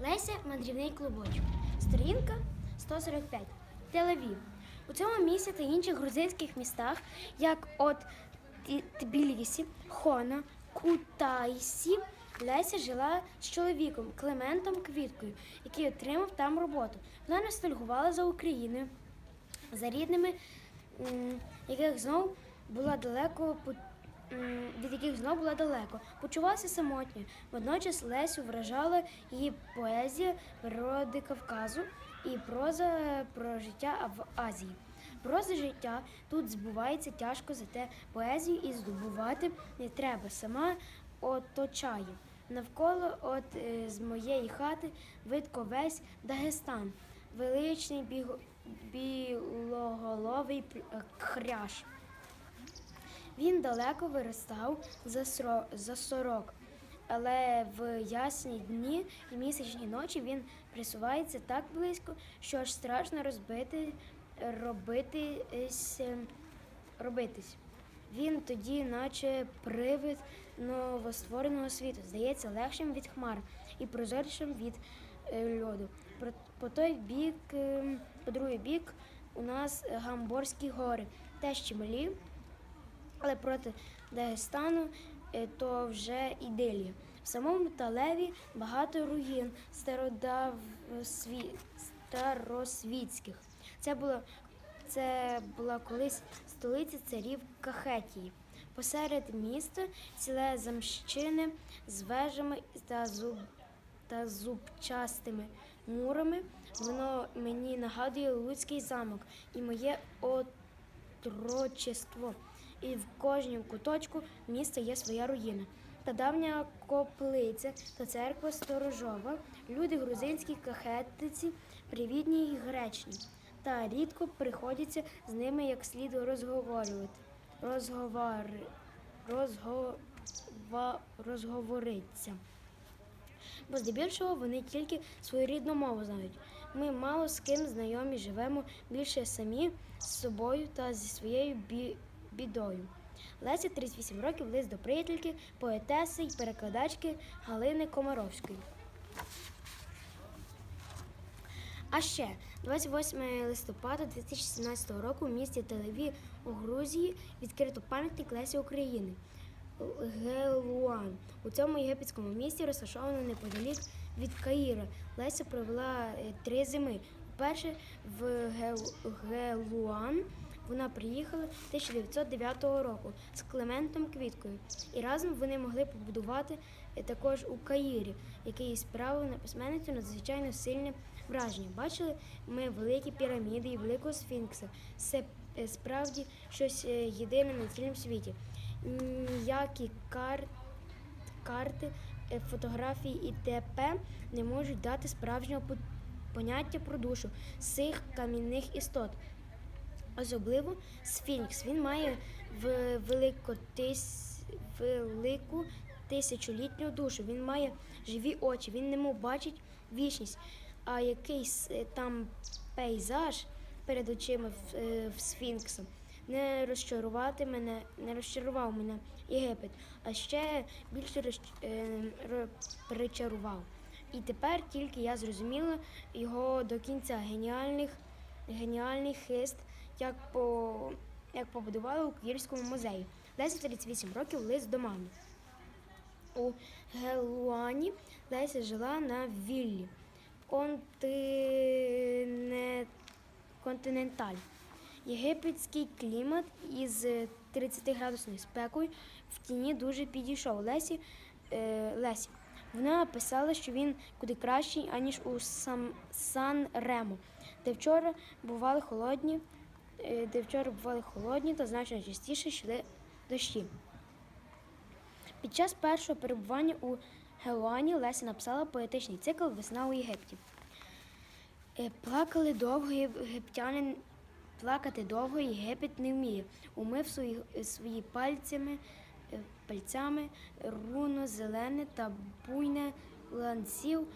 Леся мандрівний клубочок. Сторінка 145. Тель-Авів. У цьому місці та інших грузинських містах, як от Тбілісі, Хона, Кутайсі, Леся жила з чоловіком Клементом Квіткою, який отримав там роботу. Вона ностальгувала за Україною, за рідними, яких знов була далеко від яких знов була далеко, почувалася самотньою. Водночас Лесю вражала її поезія природи Кавказу і проза про життя в Азії. Проза життя тут збувається тяжко, зате поезію і здобувати не треба. Сама оточає. Навколо от е, з моєї хати видко весь Дагестан, величний біго- білоголовий е, хряш. Він далеко виростав за, сро- за сорок, але в ясні дні і місячні ночі він присувається так близько, що аж страшно розбити, робитись, е, робитись. Він тоді, наче привид новоствореного світу, здається легшим від хмар і прозорішим від е, льоду. По той бік, е, по другий бік, у нас Гамборські гори, теж чималі, але проти Дагестану е, то вже ідилія. В самому Талеві багато руїн старосвітських. Це було це була колись столиця царів Кахетії. Посеред міста ціле замщини з вежами та зуб та зубчастими мурами. Воно мені нагадує Луцький замок і моє отрочество. І в кожнім куточку міста є своя руїна. Та давня коплиця та церква сторожова. Люди грузинські кахетиці привітні й гречні. Та рідко приходиться з ними як слід розговорювати. Розговари, розгова, розговориться бо здебільшого вони тільки свою рідну мову знають. Ми мало з ким знайомі живемо більше самі з собою та зі своєю бі- бідою. Леся 38 років лист до приятельки, поетеси й перекладачки Галини Комаровської. А ще 28 листопада 2017 року в місті Телеві у Грузії відкрито пам'ятник Лесі України. Гелуан. У цьому єгипетському місті розташовано неподалік від Каїра. Леся провела е, три зими. Перше в Гел- Гелуан вона приїхала 1909 року з Клементом Квіткою. І разом вони могли побудувати е, також у Каїрі, який справив на письменницю надзвичайно сильне враження. Бачили ми великі піраміди і великого сфінкса. Це е, справді щось е, єдине на цілому світі. Ніякі кар... карти, е, фотографії і т.п. не можуть дати справжнього по- поняття про душу цих кам'яних істот. Особливо сфінкс. Він має великотис... велику тисячолітню душу. Він має живі очі, він немов бачить вічність. А якийсь е, там пейзаж перед очима в, е, в сфінкса не розчарувати мене, не розчарував мене Єгипет, а ще більше розч... е, причарував. І тепер тільки я зрозуміла його до кінця геніальних, геніальний хист, як, по, як побудували у Київському музеї. Леся 38 років лист до мами. У Гелуані Леся жила на віллі контине... континенталь. Єгипетський клімат із 30-градусною спекою в тіні дуже підійшов Лесі. Е, Лесі. Вона писала, що він куди кращий, аніж у Сан Ремо, де вчора бували холодні, де вчора бували холодні та значно частіше йшли дощі. Під час першого перебування у Гелуані Леся написала поетичний цикл Весна у Єгипті. Е, Плакали довго єгиптяни, плакати довго Єгипет не вміє. Умив свої, свої пальцями, е, пальцями руно зелене та буйне ланців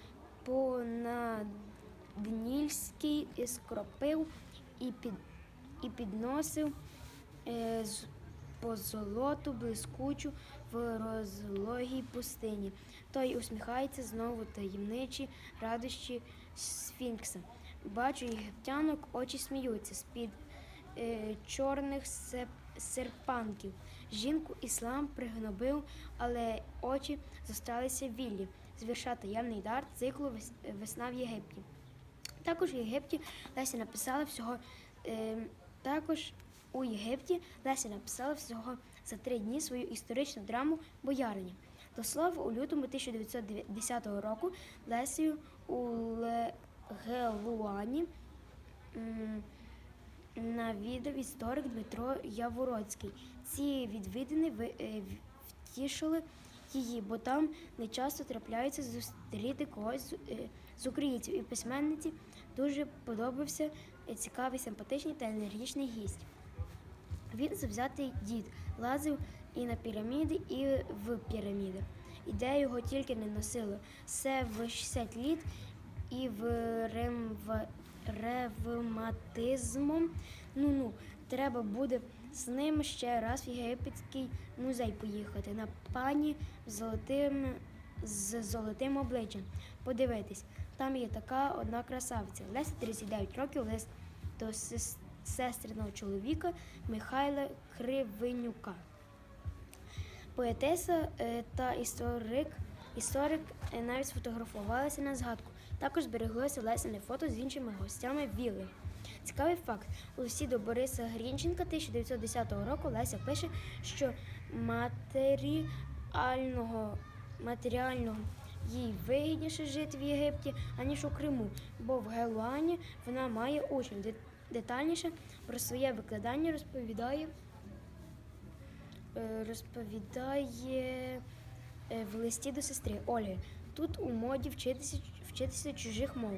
по наднільський скропив і, під, і підносив е, по золоту блискучу в розлогій пустині. Той усміхається знову таємничі радощі сфінкса. Бачу єгиптянок, очі сміються з-під е, чорних сеп- серпанків. Жінку іслам пригнобив, але очі зосталися віллі. Зверша таємний дар циклу Весна в Єгипті. Також в Єгипті Леся написала всього. Е, також у Єгипті Леся написала всього за три дні свою історичну драму Боярині. До слова, у лютому 1910 року Лесію у Легелуані навідав історик Дмитро Явороцький. Ці відвідини е, втішили її, бо там не часто трапляється зустріти когось з, е, українців, і письменниці дуже подобався цікавий, симпатичний та енергічний гість. Він завзятий дід, лазив і на піраміди, і в піраміди. Ідея його тільки не носила. Все в 60 літ і в ремва- ревматизмом. Ну ну, треба буде з ним ще раз в єгипетський музей поїхати на пані з золотим, з золотим обличчям. Подивитись, там є така одна красавиця. Леся 39 років, лист до сестриного чоловіка Михайла Кривенюка. Поетеса е, та історик, історик е, навіть сфотографувалися на згадку. Також збереглося Лесіне фото з іншими гостями вілли. Цікавий факт. У листі до Бориса Грінченка 1910 року Леся пише, що матеріального, матеріального їй вигідніше жити в Єгипті, аніж у Криму, бо в Гелуані вона має. Де- Детальніше про своє викладання розповідає е, розповідає е, в листі до сестри Ольги. Тут у моді вчитися, вчитися чужих мов.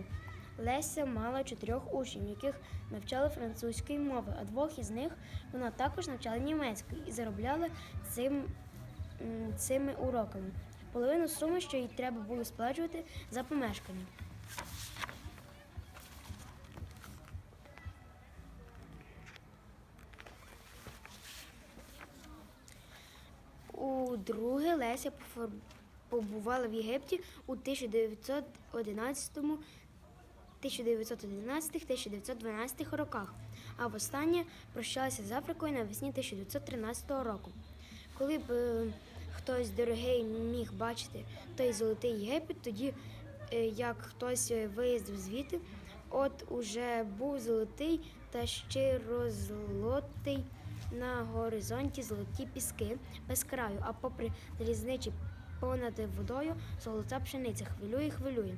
Леся мала чотирьох учнів, яких навчали французької мови, а двох із них вона також навчала німецької і заробляла цим, цими уроками. Половину суми, що їй треба було сплачувати за помешкання. У друге Леся побувала в Єгипті у 1911 1911-1912 роках, а востаннє прощалася з Африкою навесні 1913 року. Коли б е, хтось дорогий міг бачити той золотий Єгипет, тоді е, як хтось е, виїздив звідти, от уже був золотий та щиро золотий на горизонті золоті піски без краю, а попри залізничі понад водою золота пшениця хвилює, хвилює,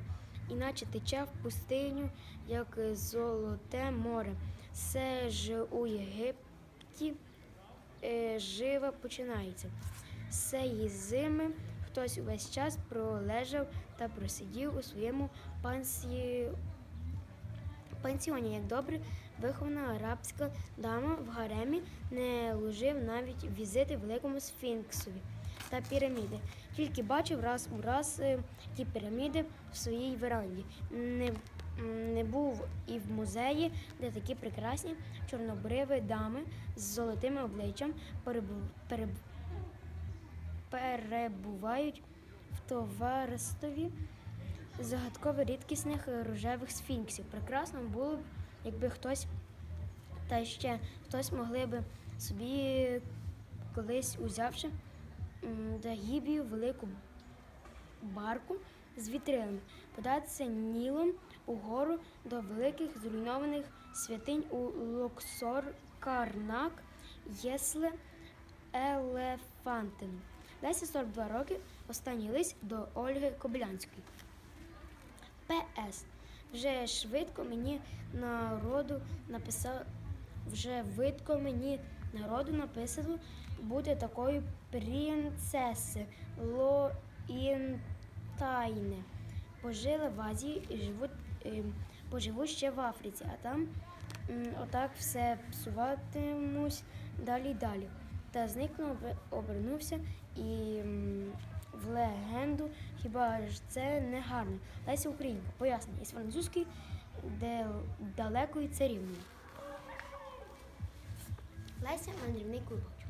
іначе тече в пустиню, як золоте море. Все ж у Єгипті е, жива починається. Сеї зими хтось увесь час пролежав та просидів у своєму пансі... пансіоні, як добре вихована арабська дама в гаремі не лужив навіть візити великому сфінксові та піраміди. Тільки бачив раз у раз е, ті піраміди в своїй веранді. Не, не був і в музеї, де такі прекрасні чорнобриві дами з золотими обличчям перебу- переб- перебувають в товаристві загадково рідкісних рожевих сфінксів. Прекрасно було б, якби хтось та ще хтось могли би собі колись узявши Дагібію велику барку з вітрилами, податися Нілом угору до великих зруйнованих святинь у Локсор, Карнак, Єсле, Елефантину. Лесі 42 роки, останній лист до Ольги Кобилянської. П.С. Вже швидко мені народу написав, вже видко мені народу написано бути такою принцеси Лоінтайне. Пожила в Азії і живуть, е, поживу ще в Африці, а там отак все псуватимусь далі й далі. Та зникнув, обернувся і в легенду. Хіба ж це не гарно? Леся Українка, пояснення із французької, де це рівної. Леся мандрівний клубок.